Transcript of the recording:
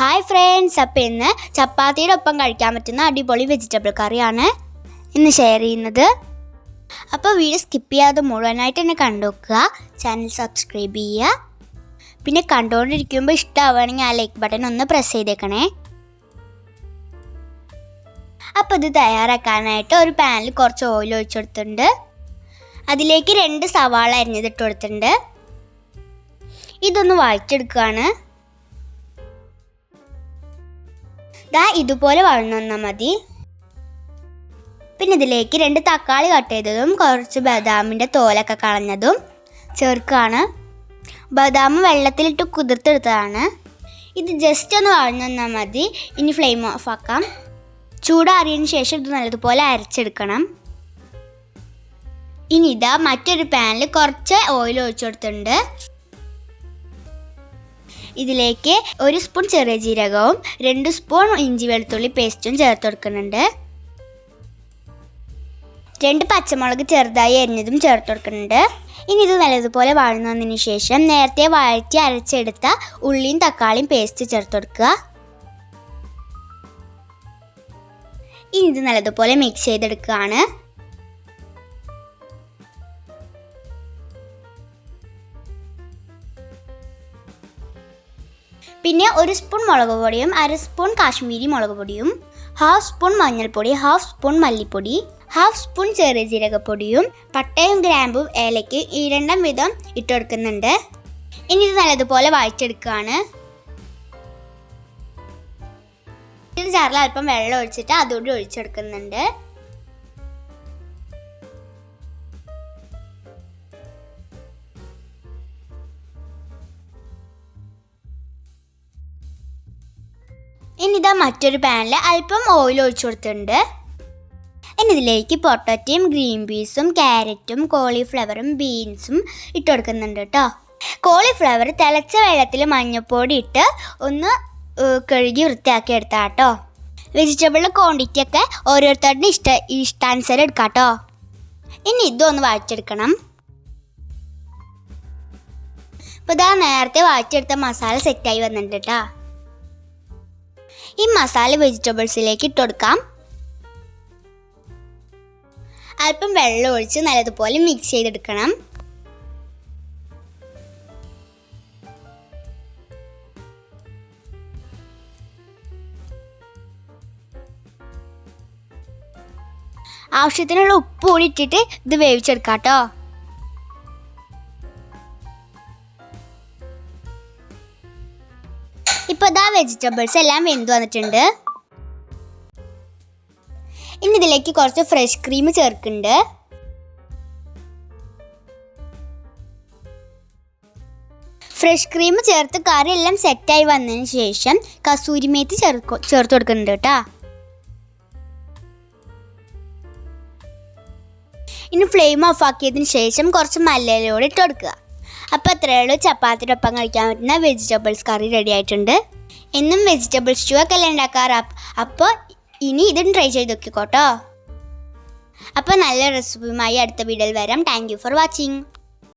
Hi friends അപ്പം ഇന്ന് ചപ്പാത്തിയുടെ ഒപ്പം കഴിക്കാൻ പറ്റുന്ന അടിപൊളി വെജിറ്റബിൾ കറിയാണ് ഇന്ന് ഷെയർ ചെയ്യുന്നത്. അപ്പോൾ വീഡിയോ സ്കിപ്പ് ചെയ്യാതെ മുഴുവനായിട്ട് തന്നെ കണ്ടുവെക്കുക ചാനൽ സബ്സ്ക്രൈബ് ചെയ്യുക. പിന്നെ കണ്ടുകൊണ്ടിരിക്കുമ്പോൾ ഇഷ്ടമാവുകയാണെങ്കിൽ ആ ലൈക്ക് ബട്ടൺ ഒന്ന് പ്രസ് ചെയ്തേക്കണേ. അപ്പോൾ ഇത് തയ്യാറാക്കാനായിട്ട് ഒരു പാനിൽ കുറച്ച് ഓയിൽ ഒഴിച്ചു കൊടുത്തിട്ടുണ്ട്. അതിലേക്ക് രണ്ട് സവാള അരിഞ്ഞതിട്ട് കൊടുത്തിട്ടുണ്ട്. ഇതൊന്ന് വഴറ്റെടുക്കുകയാണ് ദാ ഇതുപോലെ വഴന്നാൽ മതി. പിന്നെ ഇതിലേക്ക് രണ്ട് തക്കാളി കട്ട് ചെയ്തതും കുറച്ച് ബദാമിന്റെ തോലൊക്കെ കളഞ്ഞതും ചേർക്കുകയാണ് ബദാം വെള്ളത്തിലിട്ട് കുതിർത്തെടുത്തതാണ്. ഇത് ജസ്റ്റ് ഒന്ന് വഴഞ്ഞു തന്നാൽ മതി. ഇനി ഫ്ലെയിം ഓഫ് ആക്കാം. ചൂടാറിയതിന് ശേഷം ഇത് നല്ലതുപോലെ അരച്ചെടുക്കണം. ഇനി ഇതാ മറ്റൊരു പാനിൽ കുറച്ച് ഓയിൽ ഒഴിച്ചു കൊടുത്തിട്ടുണ്ട്. ഇതിലേക്ക് ഒരു സ്പൂൺ ചെറിയ ജീരകവും രണ്ട് സ്പൂൺ ഇഞ്ചി വെളുത്തുള്ളി പേസ്റ്റും ചേർത്ത് കൊടുക്കുന്നുണ്ട്. രണ്ട് പച്ചമുളക് ചെറുതായി അരിഞ്ഞതും ചേർത്ത് കൊടുക്കുന്നുണ്ട്. ഇനി ഇത് നല്ലതുപോലെ വാഴുന്നതിന് ശേഷം നേരത്തെ വഴറ്റി അരച്ചെടുത്ത ഉള്ളിയും തക്കാളിയും പേസ്റ്റ് ചേർത്ത് കൊടുക്കുക. ഇനി ഇത് നല്ലതുപോലെ മിക്സ് ചെയ്തെടുക്കുകയാണ്. പിന്നെ ഒരു സ്പൂൺ മുളക് പൊടിയും അര സ്പൂൺ കാശ്മീരി മുളക് പൊടിയും ഹാഫ് സ്പൂൺ മഞ്ഞൾപ്പൊടി ഹാഫ് സ്പൂൺ മല്ലിപ്പൊടി ഹാഫ് സ്പൂൺ ചെറിയ ജീരകപ്പൊടിയും പട്ടയും ഗ്രാമ്പും ഏലയ്ക്ക് ഈ രണ്ടാം വിധം ഇട്ടെടുക്കുന്നുണ്ട്. ഇനി ഇത് നല്ലതുപോലെ വായിച്ചെടുക്കുകയാണ് ചാറിൽ അല്പം വെള്ളം ഒഴിച്ചിട്ട് അതുകൂടി ഒഴിച്ചെടുക്കുന്നുണ്ട്. ഇനി ഇതാ മറ്റൊരു പാനിൽ അല്പം ഓയിൽ ഒഴിച്ചു കൊടുത്തിട്ടുണ്ട്. ഇനി ഇതിലേക്ക് പൊട്ടറ്റയും ഗ്രീൻ പീസും ക്യാരറ്റും കോളിഫ്ലവറും ബീൻസും ഇട്ട് കൊടുക്കുന്നുണ്ട് കേട്ടോ കോളിഫ്ലവർ തിളച്ച വെള്ളത്തിൽ മഞ്ഞൾപ്പൊടി ഇട്ട് ഒന്ന് കഴുകി വൃത്തിയാക്കി എടുത്താൽ കേട്ടോ വെജിറ്റബിളിന്റെ ക്വാണ്ടിറ്റി ഒക്കെ ഓരോരുത്തരുടെ ഇഷ്ട ഇഷ്ടാനുസരം എടുക്കാം കേട്ടോ ഇനി ഇതൊന്ന് വായിച്ചെടുക്കണം അപ്പോൾ ഇതാ നേരത്തെ വായിച്ചെടുത്ത മസാല സെറ്റായി വന്നിട്ടുണ്ട് കേട്ടോ ഈ മസാല വെജിറ്റബിൾസിലേക്ക് ഇട്ട് കൊടുക്കാം. അല്പം വെള്ളം ഒഴിച്ച് നല്ലതുപോലെ മിക്സ് ചെയ്തെടുക്കണം. ആവശ്യത്തിനുള്ള ഉപ്പ് കൂടി ഇട്ടിട്ട് ഇത് വേവിച്ചെടുക്കാം കേട്ടോ ഇപ്പോൾ ഇതാ വെജിറ്റബിൾസ് എല്ലാം വെന്ത് വന്നിട്ടുണ്ട്. ഇനി ഇതിലേക്ക് കുറച്ച് ഫ്രഷ് ക്രീം ചേർക്കുന്നുണ്ട്. ഫ്രഷ് ക്രീം ചേർത്ത് കറി എല്ലാം സെറ്റായി വന്നതിന് ശേഷം കസൂരി മേത്തി ചേർക്കു ചേർത്ത് കൊടുക്കുന്നുണ്ട് കേട്ടോ. ഇനി ഫ്ലെയിം ഓഫ് ആക്കിയതിന് ശേഷം കുറച്ച് മല്ലയിലൂടെ ഇട്ട് കൊടുക്കുക. അപ്പോൾ അത്രയേ ഉള്ളൂ. ചപ്പാത്തിയുടെ ഒപ്പം കഴിക്കാൻ പറ്റുന്ന വെജിറ്റബിൾസ് കറി റെഡി ആയിട്ടുണ്ട്. എന്നും വെജിറ്റബിൾ സ്റ്റൂ അല്ലേ ഉണ്ടാക്കാറ്? അപ്പോൾ ഇനി ഇതും ട്രൈ ചെയ്ത് നോക്കിക്കോട്ടോ. അപ്പോൾ നല്ല റെസിപ്പിയുമായി അടുത്ത വീഡിയോയിൽ വരാം. Thank you for watching